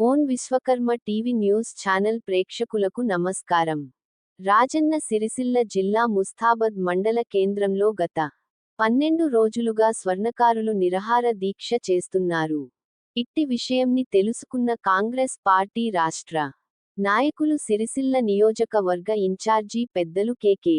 Own Vishwakarma TV news channel ప్రేక్షకులకు నమస్కారం. రాజన్న సిరిసిల్ల జిల్లా ముస్తాబద్ మండల కేంద్రంలో గత పన్నెండు రోజులుగా స్వర్ణకారులు నిరహార దీక్ష చేస్తున్నారు. ఇట్టి విషయంని తెలుసుకున్న కాంగ్రెస్ పార్టీ రాష్ట్ర నాయకులు సిరిసిల్ల నియోజకవర్గ ఇన్ఛార్జీ పెద్దలు కేకే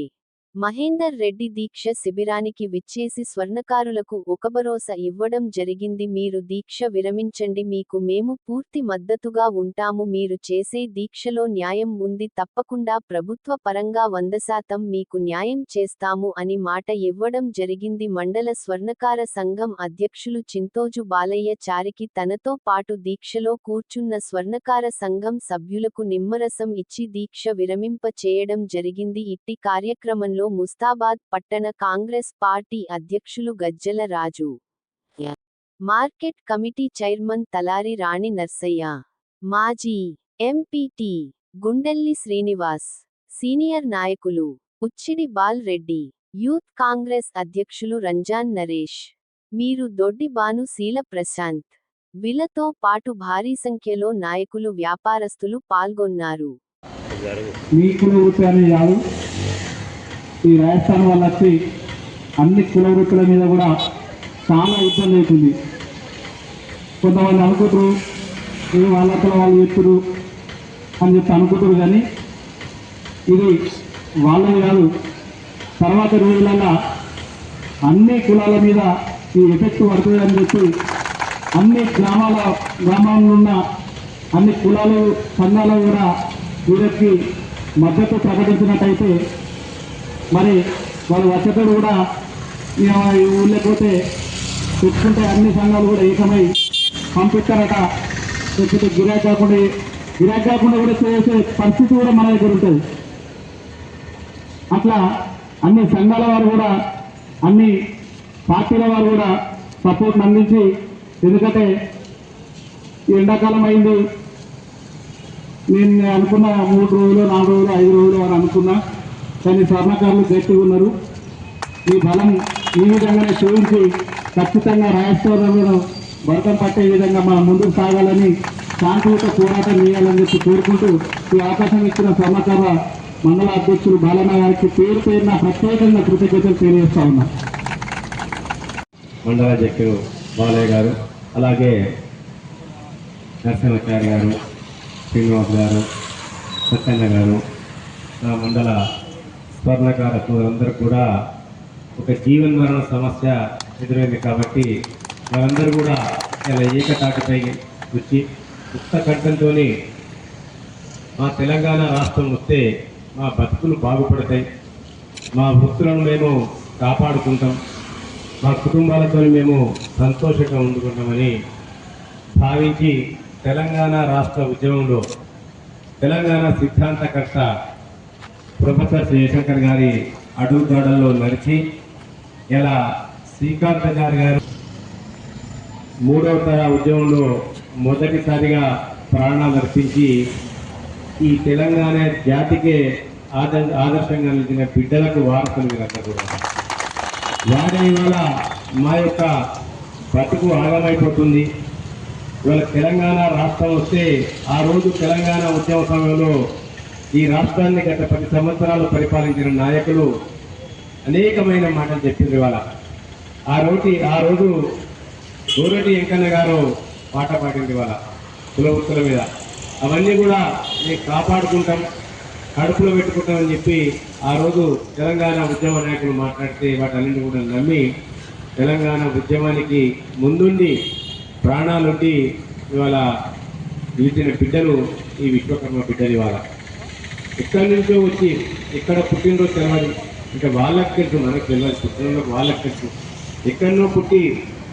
మహేందర్ రెడ్డి దీక్ష శిబిరానికి విచ్చేసి స్వర్ణకారులకు ఒక భరోసా ఇవ్వడం జరిగింది. మీరు దీక్ష విరమించండి. మీకు మేము పూర్తి మద్దతుగా ఉంటాము. మీరు చేసే దీక్షలో న్యాయం ఉంది. తప్పకుండా ప్రభుత్వ పరంగా వంద శాతం మీకు న్యాయం చేస్తాము అని మాట ఇవ్వడం జరిగింది. మండల స్వర్ణకార సంఘం అధ్యక్షులు చింతోజు బాలయ్య చారికి తనతో పాటు దీక్షలో కూర్చున్న స్వర్ణకార సంఘం సభ్యులకు నిమ్మరసం ఇచ్చి దీక్ష విరమింప చేయడం జరిగింది. ఇట్టి కార్యక్రమంలో ముస్తాబాద్ పట్టణ కాంగ్రెస్ పార్టీ అధ్యక్షులు Gajjala Raju. Market committee chairman Talari Rani Narsayya. మాజీ ఎంపీటీ గుండెల్లి శ్రీనివాస్. సీనియర్ నాయకులు ఉచ్చిడి బాల్ రెడ్డి యూత్ కాంగ్రెస్ అధ్యక్షులు రంజాన్ నరేష్. మీరు దొడ్డి బాను శీల ప్రశాంత్. విలతో పాటు భారీ సంఖ్యలో నాయకులు వ్యాపారస్తులు పాల్గొన్నారు మీ కుల వృత్తి అని కాదు ఈ రాజస్థాన్ వాళ్ళు వచ్చి అన్ని కుల వృత్తుల మీద కూడా చాలా ఇబ్బంది అవుతుంది. కొంతమంది అనుకుంటారు ఏ వాళ్ళతో వాళ్ళు చెప్తురు అని చెప్పి అనుకుంటారు కానీ ఇది వాళ్ళని కాదు. తర్వాత రోజులలో అన్ని కులాల మీద ఈ ఎఫెక్ట్ పడుతుందని అని చెప్పి అన్ని గ్రామాల గ్రామాల్లో ఉన్న అన్ని కులాలు సంఘాలు కూడా వీరికి మద్దతు ప్రకటించినట్టయితే మరి వాళ్ళు వచ్చేటప్పుడు కూడా ఊళ్ళకపోతే ఈ ఊళ్ళో పోతే తెచ్చుకుంటే అన్ని సంఘాలు కూడా ఏకమై పంపిస్తారట. లేకపోతే గిరాక్ కాకుండా గిరాక్ కాకుండా కూడా చేసే పరిస్థితి కూడా మన దగ్గర ఉంటుంది. అట్లా అన్ని సంఘాల వారు కూడా అన్ని పార్టీల వారు కూడా సపోర్ట్ అందించి ఎందుకంటే ఎండాకాలం అయింది. నేను అనుకున్న మూడు రోజులు నాలుగు రోజులు ఐదు రోజులు అని అనుకున్నా. కానీ స్వర్ణకారులు గట్టి ఉన్నారు. ఈ బలం ఈ విధంగానే చూపించి ఖచ్చితంగా రాజస్థానంలో భరతం పట్టే విధంగా మనం ముందుకు సాగాలని శాంతియుత పోరాటం చేయాలని చెప్పి కోరుకుంటూ ఈ అవకాశం ఇచ్చిన స్వర్ణకార మండల అధ్యక్షులు బాలన్న గారికి పేరు పేరున ప్రత్యేకంగా కృతజ్ఞతలు తెలియజేస్తా ఉన్నా. మండలాధ్యక్షుడు బాలయ్య గారు అలాగే నరసింహాచారి గారు శ్రీనివాస్ గారు సత్యన్న గారు మండల స్వర్ణకార సోదరులందరూ కూడా ఒక జీవన్ మరణ సమస్య ఎదురైంది కాబట్టి వారందరూ కూడా ఇలా ఏకతాటిపై వచ్చి ఉత్త కంఠంతో మా తెలంగాణ రాష్ట్రం వస్తే మా బతుకులు బాగుపడతాయి. మా వృత్తులను మేము కాపాడుకుంటాం. మా కుటుంబాలతో మేము సంతోషంగా ఉండుకుంటామని భావించి తెలంగాణ రాష్ట్ర ఉద్యమంలో తెలంగాణ సిద్ధాంతకర్త ప్రొఫెసర్ జయశంకర్ గారి అడుగుదాడల్లో నడిచి ఇలా శ్రీకాంత్ గారి గారు మూడవ తర ఉద్యమంలో మొదటిసారిగా ప్రాణాలు అర్పించి ఈ తెలంగాణ జాతికే ఆద ఆదర్శంగా నిలిచిన బిడ్డలకు వారసులు వీరందరూ కూడా. వారి ఇవాళ మా యొక్క బతుకు ఆగమైపోతుంది. ఇవాళ తెలంగాణ రాష్ట్రం వస్తే ఆ రోజు తెలంగాణ ఉద్యమ సమయంలో ఈ రాష్ట్రాన్ని గత పది సంవత్సరాలు పరిపాలించిన నాయకులు అనేకమైన మాటలు చెప్పింది వాళ్ళ ఆ రోజు ఆ రోజు గోరటి వెంకన్న గారు పాట పాడింది వాళ్ళ కులవృత్తుల మీద. అవన్నీ కూడా మేము కాపాడుకుంటాం కడుపులో పెట్టుకుంటామని చెప్పి ఆ రోజు తెలంగాణ ఉద్యమ నాయకులు మాట్లాడితే వాటన్నింటిని కూడా నమ్మి తెలంగాణ ఉద్యమానికి ముందుండి ప్రాణాలుండి ఇవాళ నిలిచిన బిడ్డలు ఈ విశ్వకర్మ బిడ్డలు ఇవాళ. ఎక్కడి నుంచో వచ్చి ఎక్కడ పుట్టినరోజు తెలవాలి. ఇంకా వాళ్ళకి తెలుసు మనకు తెలియాలి పుట్టినరోజు వాళ్ళకి తెలుసు. ఎక్కడనో పుట్టి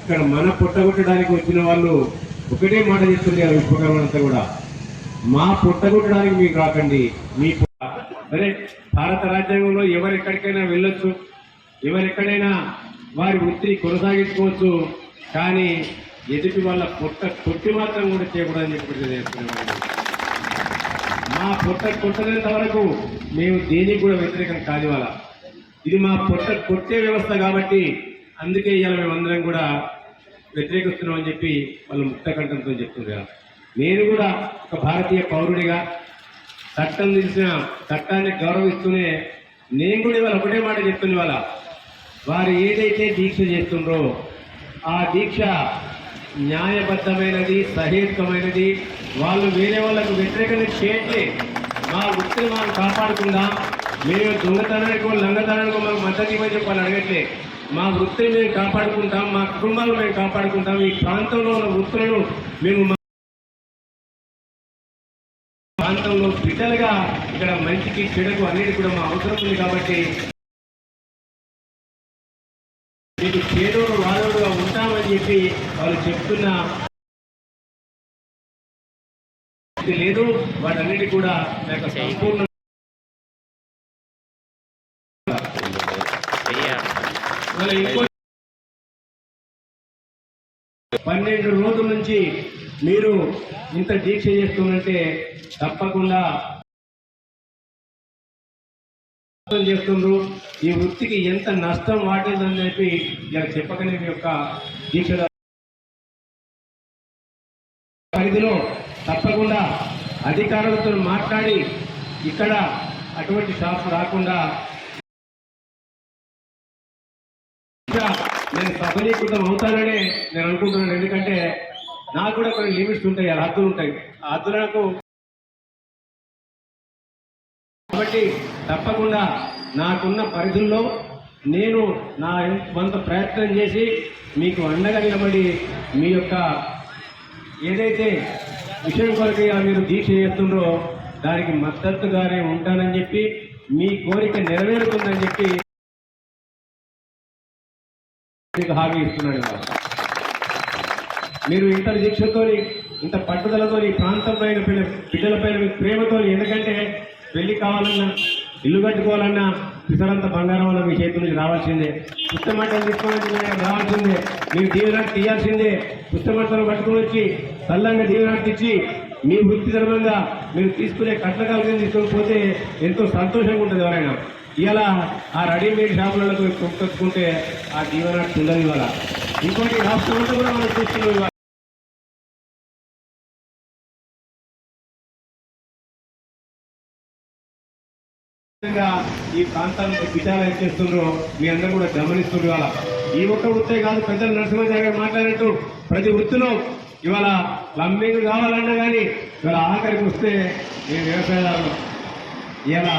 ఇక్కడ మన పుట్టగొట్టడానికి వచ్చిన వాళ్ళు ఒకటే మాట చెప్తుంది ఆ ఉపకరణం అంతా కూడా. మా పుట్టగొట్టడానికి మీకు రాకండి మీ పు- సరే భారత రాజ్యాంగంలో ఎవరు ఎక్కడికైనా వెళ్ళొచ్చు ఎవరెక్కడైనా వారి వృత్తిని కొనసాగించుకోవచ్చు కానీ ఎదుటి వాళ్ళ పుట్ట కొట్టి మాత్రం కూడా చేయకూడదని చెప్పి చేస్తున్నాం మా పొట్ట కొట్టలేంత వరకు మేము దేనికి కూడా వ్యతిరేకం కాదు వాళ్ళ ఇది మా పొట్ట కొట్టే వ్యవస్థ కాబట్టి అందుకే ఇవాళ మేమందరం కూడా వ్యతిరేకిస్తున్నామని చెప్పి వాళ్ళు ముక్తకంఠంతో చెప్తున్నారు నేను కూడా ఒక భారతీయ పౌరుడిగా చట్టం తెలిసిన చట్టాన్ని గౌరవిస్తూనే నేను కూడా ఇవాళ ఒకటే మాట చెప్తుంది వాళ్ళ వారు ఏదైతే దీక్ష చేస్తుండ్రో ఆ దీక్ష న్యాయబద్ధమైనది సహేతుకమైనది. వాళ్ళు వేరే వాళ్ళకు వ్యతిరేకంగా చేయట్లే మా వృత్తిని మనం కాపాడుకుందాం. మేము దొంగతనానికో లంగతనానికో మనం మద్దతు ఇవ్వని చెప్పాలి అడగట్లే. మా వృత్తిని మేము కాపాడుకుంటాం మా కుటుంబాలను మేము కాపాడుకుంటాం. ఈ ప్రాంతంలో ఉన్న వృత్తులను మేము ప్రాంతంలో బిడ్డలుగా ఇక్కడ మంచికి చెడుకు అనేది కూడా మా అవసరం ఉంది కాబట్టి మీకు చేదోడు వాదోడుగా ఉంటామని చెప్పి వాళ్ళు చెప్తున్న లేదు. వాటన్నిటి కూడా నాకు సంపూర్ణ పన్నెండు రోజుల నుంచి మీరు ఇంత దీక్ష చేస్తున్నట్టే తప్పకుండా చేస్తుండ్రు? ఈ వృత్తికి ఎంత నష్టం వాటిందని చెప్పి ఇలా చెప్పకనే యొక్క దీక్ష పరిధిలో తప్పకుండా అధికారులతో మాట్లాడి ఇక్కడ అటువంటి షాప్ రాకుండా నేను సఫలీకృతం అవుతాననే నేను అనుకుంటున్నాను. ఎందుకంటే నాకు కూడా కొన్ని లిమిట్స్ ఉంటాయి ఆ హద్దులు ఉంటాయి. ఆ హద్దులకు కాబట్టి తప్పకుండా నాకున్న పరిధుల్లో నేను నా వంత ప్రయత్నం చేసి మీకు అండగా నిలబడి మీ యొక్క ఏదైతే విషయం కొరకు మీరు దీక్ష చేస్తుండ్రో దానికి మద్దతుగానే ఉంటానని చెప్పి మీ కోరిక నెరవేరుతుందని చెప్పి మీకు హామీ ఇస్తున్నాను మీరు ఇంత దీక్షతోని ఇంత పట్టుదలతో ఈ ప్రాంతం పిల్ల- బిడ్డలపైన మీ ప్రేమతో ఎందుకంటే పెళ్ళి కావాలన్నా ఇల్లు కట్టుకోవాలన్నా పిసరంత బంగారం వల్ల మీ చేతి నుంచి రావాల్సిందే. పుస్తమట్టలు తీసుకోవాలంటే రావాల్సిందే. మీరు దీవెనాటి తీయాల్సిందే. పుస్తమట్టలు పట్టుకుని వచ్చి చల్లంగా దీవెనాటి ఇచ్చి మీ వృత్తి ధర్మంగా మీరు తీసుకునే కట్లకాలు తీసుకొని పోతే ఎంతో సంతోషంగా ఉంటుంది ఎవరైనా. ఇలా ఆ రెడీమేడ్ షాపులలో కొట్టుకుంటే ఆ దీవెనాటి ఉండదు ఇవాళ ఇంకోటి రాష్ట్రంలో కూడా మనం చూస్తున్నాం ఈ ప్రాంతానికి విచారణ చేస్తుండ్రో మీ అందరూ కూడా గమనిస్తుండ్రు ఇవాళ. ఈ ఒక్క వృత్తే కాదు పెద్దలు నరసింహాచార్య గారు మాట్లాడినట్టు ప్రతి వృత్తిలో ఇవాళ ప్లంబింగ్ కావాలన్నా కానీ ఇవాళ ఆఖరికి వస్తే నేను వ్యవసాయదారులు ఇలా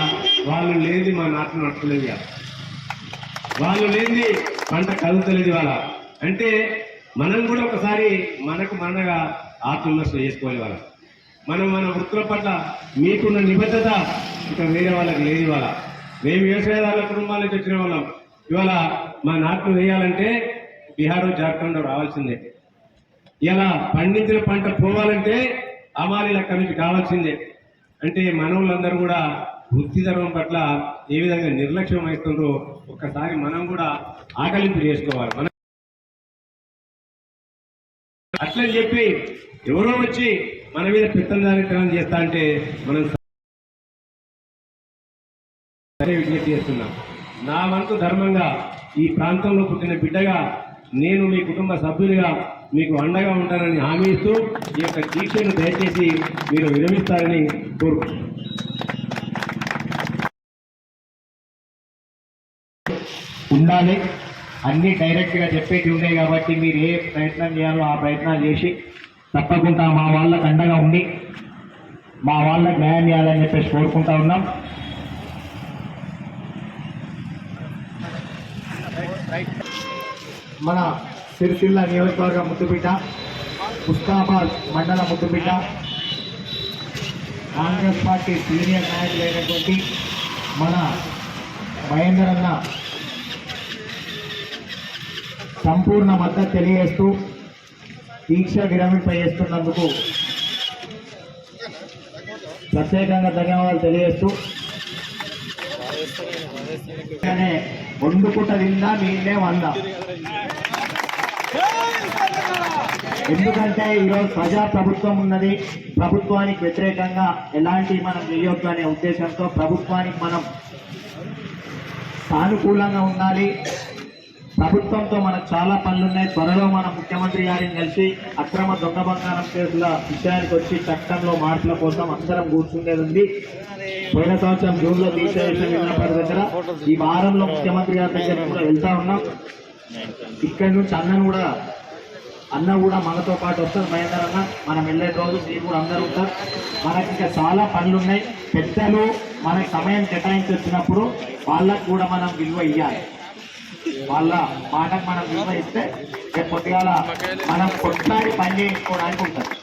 వాళ్ళు లేని మా నాట్లు నడపలేదు ఇవాళ. వాళ్ళు లేని పంట కలుగుతలేదు ఇవాళ. అంటే మనం కూడా ఒకసారి మనకు మనగా ఆత్మవిమర్శ చేసుకోవాలి ఇవాళ. మనం మన వృత్తుల పట్ల మీకున్న నిబద్ధత ఇక్కడ వేరే వాళ్ళకి లేదు ఇవాళ. మేము వ్యవసాయదారుల కుటుంబాల నుంచి వచ్చిన వాళ్ళం. ఇవాళ మా నాట్లు వేయాలంటే బీహార్ జార్ఖండ్ రావాల్సిందే. ఇలా పండించిన పంట పోవాలంటే అమాలి లెక్క నుంచి కావాల్సిందే. అంటే మనవులందరూ కూడా వృత్తి ధర్మం పట్ల ఏ విధంగా నిర్లక్ష్యం అవుతుందో ఒక్కసారి మనం కూడా ఆకలింపు చేసుకోవాలి. మనం అట్లని చెప్పి ఎవరో వచ్చి మన మీద పెత్తందారితనం చేస్తా అంటే మనం విజ్ఞప్తి చేస్తున్నాం. నా వంతు ధర్మంగా ఈ ప్రాంతంలో పుట్టిన బిడ్డగా నేను మీ కుటుంబ సభ్యులుగా మీకు అండగా ఉంటానని హామీ ఇస్తూ ఈ యొక్క దీక్షను దయచేసి మీరు విరమిస్తారని కోరుకుంటున్నాను. ఉండాలి. అన్ని డైరెక్ట్గా చెప్పేటి ఉన్నాయి కాబట్టి మీరు ఏ ప్రయత్నం చేయాలో ఆ ప్రయత్నాలు చేసి తప్పకుండా మా వాళ్ళకు అండగా ఉండి మా వాళ్ళకు న్యాయం చేయాలని చెప్పేసి కోరుకుంటా ఉన్నాం. మన సిరిసిల్ల నియోజకవర్గ ముద్దుబిడ్డ ముస్తాబాద్ మండల ముద్దుబిడ్డ కాంగ్రెస్ పార్టీ సీనియర్ నాయకులైనటువంటి మన మహేందర్ అన్న సంపూర్ణ మద్దతు తెలియజేస్తూ దీక్ష విరమింపజేస్తున్నందుకు ప్రత్యేకంగా ధన్యవాదాలు తెలియజేస్తూ ಒಂದು ಪುಟದಿಂದ తిందా మీనే వందా. ఎందుకంటే ఈరోజు ప్రజా ప్రభుత్వం ఉన్నది. ప్రభుత్వానికి వ్యతిరేకంగా ఎలాంటి మనం చేయొద్దు అనే ఉద్దేశంతో ప్రభుత్వానికి మనం సానుకూలంగా ఉండాలి. ప్రభుత్వంతో మనకు చాలా పనులు ఉన్నాయి త్వరలో మన ముఖ్యమంత్రి గారిని కలిసి అక్రమ దొంగ బంగారం కేసుల విషయానికి వచ్చి చట్టంలో మార్పుల కోసం అందరం కూర్చుండేది ఉంది. పోయిన సంవత్సరం జూన్లో తీసేసిన దగ్గర ఈ వారంలో ముఖ్యమంత్రి గారి దగ్గర కూడా వెళ్తా ఉన్నాం. ఇక్కడి నుంచి అన్నను కూడా అన్న కూడా మనతో పాటు వస్తారు. మహేందర్ అన్న మనం వెళ్ళే రోజు మీరు కూడా అందరూ ఉంటారు. మనకి ఇంకా చాలా పనులు ఉన్నాయి పెద్దలు మనకి సమయం కేటాయించి వచ్చినప్పుడు వాళ్ళకు కూడా మనం విలువ ఇవ్వాలి వాళ్ళ మాటకు మనం విలువ రేపు పొద్దుగాల మనం కొట్లాడి పని చేయించుకోవడానికి ఉంటుంది